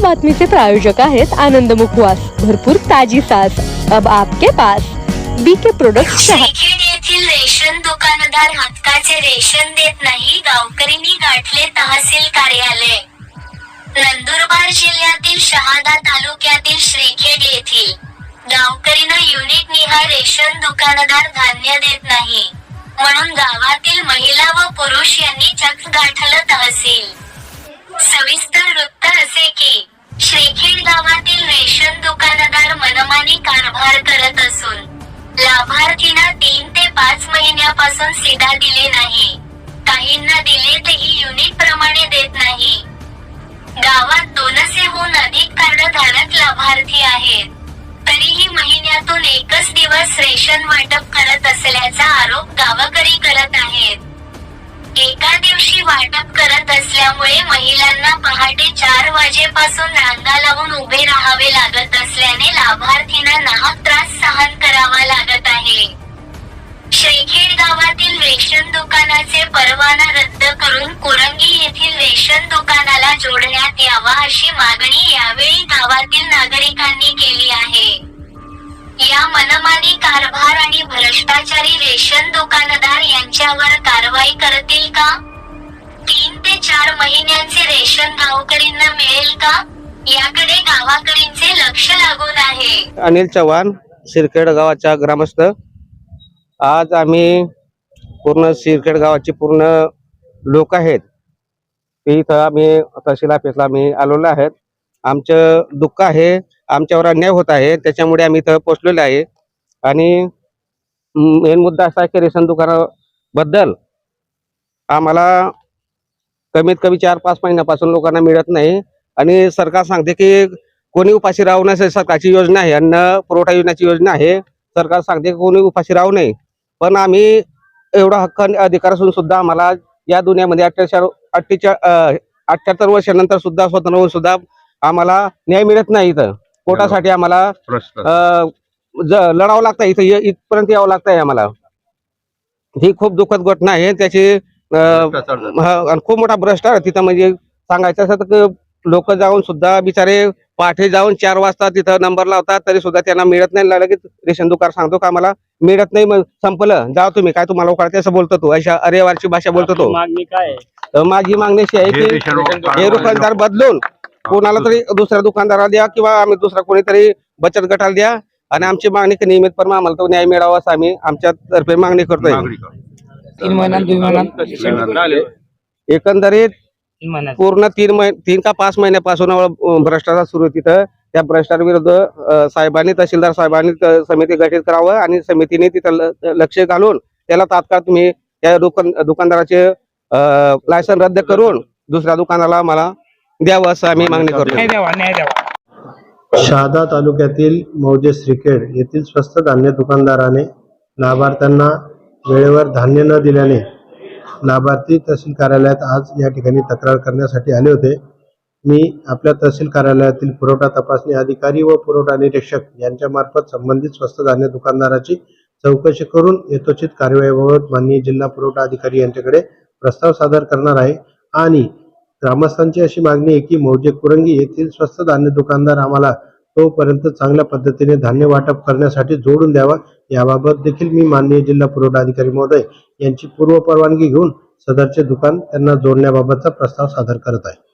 बातमीचे प्रायोजक आहेत आनंद मुखवास. भरपूर ताजी सास. अब आपके पास. बीके प्रोडक्ट येथील रेशन दुकानदार हक्काचे रेशन देत नाही गावकरींनी गाठले तहसील कार्यालय. नंदुरबार जिल्ह्यातील शहादा तालुक्यातील श्रीखेड येथील गावकरींना युनिट निहाय रेशन दुकानदार धान्य देत नाही. म्हणून गावातील महिला व पुरुष यांनी चक्क गाठलं तहसील सविस्तर वृत्त असे की श्रीखेड गावातील रेशन दुकानदार मनमानी कारभार करत असून लाभार्थींना तीन ते पाच महिन्यापासून सीधा दिले नाही. काहींना दिले तेही युनिट प्रमाणे देत नाही. गावात दोनशेहून अधिक कार्ड धारक लाभार्थी आहेत. तरीही महिन्यातून एकच दिवस रेशन वाटप करत असल्याचा आरोप गावकरी करत आहेत. एका दिवशी वाटप करत असल्यामुळे महिलांना पहाटे चार वाजेपासून रांगा लावून उभे राहावे लागत असल्याने परवाना रद्द करून कुरंगी येथील रेशन दुकानाला जोडण्यात यावा अशी मागणी यावेळी गावातील नागरिकांनी केली आहे. या मनमानी कारभार आणि भ्रष्टाचारी रेशन दुकानदार यांच्यावर कारवाई करतील का? तीन ते चार महिन्यांचे रेशन गावकरींना मिळेल का? याकडे गावाकडींचे लक्ष लागून आहे. अनिल चव्हाण सिरखेड गावाच्या ग्रामस्थ. आज आम्ही पूर्ण सिरखेड गावाचे पूर्ण लोक आहेत. ते इथं आम्ही तहसील ऑफिसला आम्ही आलेलो आहेत. आमचं दुःख आहे आमच्यावर अन्याय होत आहे त्याच्यामुळे आम्ही इथं पोचलेलो आहे. आणि मेन मुद्दा असा आहे की रेशन दुकानाबद्दल आम्हाला कमीत कमी चार पाच महिन्यापासून लोकांना मिळत नाही. आणि सरकार सांगते की कोणी उपाशी राहू नये सरकारची योजना आहे. अन्न पुरवठा योजनाची योजना आहे. सरकार सांगते की कोणी उपाशी राहू नये. पण आम्ही एवढा हक्क आणि अधिकार असून सुद्धा आम्हाला या दुनियामध्ये अठ्ठेचाळ अठ्ठेचाळ अठ्ठ्याहत्तर वर्षानंतर सुद्धा स्वतंत्र होऊन सुद्धा आम्हाला न्याय मिळत नाही इथं. पोटासाठी आम्हाला लढावं लागतं इथं ये- इथपर्यंत यावं लागतंय आम्हाला. ही खूप दुःखद घटना आहे. त्याची खूप मोठा भ्रष्ट आहे. तिथं म्हणजे सांगायचं असं तर लोक जाऊन सुद्धा बिचारे पाठे जाऊन चार वाजता तिथं नंबर लावतात तरी सुद्धा त्यांना मिळत नाही. लगेच रेशन दुकान सांगतो का मला मिळत नाही मग संपलं. जा तुम्ही काय तुम्हाला कळते असं बोलतो तो. अशा अरेवारची भाषा बोलतो तो. मागणी काय आहे? तर माझी मागणी अशी आहे की हे दुकानदार बदलून कोणाला तरी दुसऱ्या दुकानदाराला द्या किंवा आम्ही दुसरा कोणीतरी बचत गटाला द्या. आणि आमची मागणी की नियमितपणे आम्हाला तो न्याय मिळावा असं आम्ही आमच्या तर्फे मागणी करतोय. तीन महिन्यात दोन महिन्यात. एकंदरीत पूर्ण तीन महिने तीन का पाच महिन्यापासून भ्रष्टाचार सुरू आहे तिथं. त्या भ्रष्टाचार विरुद्ध अं, साहेबांनी तहसीलदार साहेबांनी समिती गठीत करावं आणि समितीने तिथं लक्ष घालून त्याला तात्काळ तुम्ही त्या दुकान दुकानदाराचे लायसन रद्द करून दुसऱ्या दुकानाला मला द्यावं असं आम्ही मागणी करतो. न्याय द्यावा न्याय द्यावा. शहादा तालुक्यातील मौजे श्रीखेड येथील स्वस्त धान्य दुकानदाराने लाभार्थ्यांना वेळेवर धान्य न दिल्याने लाभार्थी तहसील कार्यालयात आज या ठिकाणी तक्रार करण्यासाठी आले होते. मी आपल्या तहसील कार्यालयातील पुरवठा तपासणी अधिकारी व पुरवठा निरीक्षक यांच्यामार्फत संबंधित स्वस्त धान्य दुकानदाराची चौकशी करून यथोचित कार्यवाहीबाबत माननीय जिल्हा पुरवठा अधिकारी यांच्याकडे प्रस्ताव सादर करणार आहे. आणि ग्रामस्थांची अशी मागणी आहे की मौजे कुरंगी येथील स्वस्त धान्य दुकानदार आम्हाला तोपर्यंत चांगल्या पद्धतीने धान्य वाटप करण्यासाठी जोडून द्यावा. याबाबत देखील मी माननीय जिल्हा पुरवठा अधिकारी महोदय यांची पूर्व परवानगी घेऊन सदरचे दुकान त्यांना जोडण्याबाबतचा प्रस्ताव सादर करत आहे.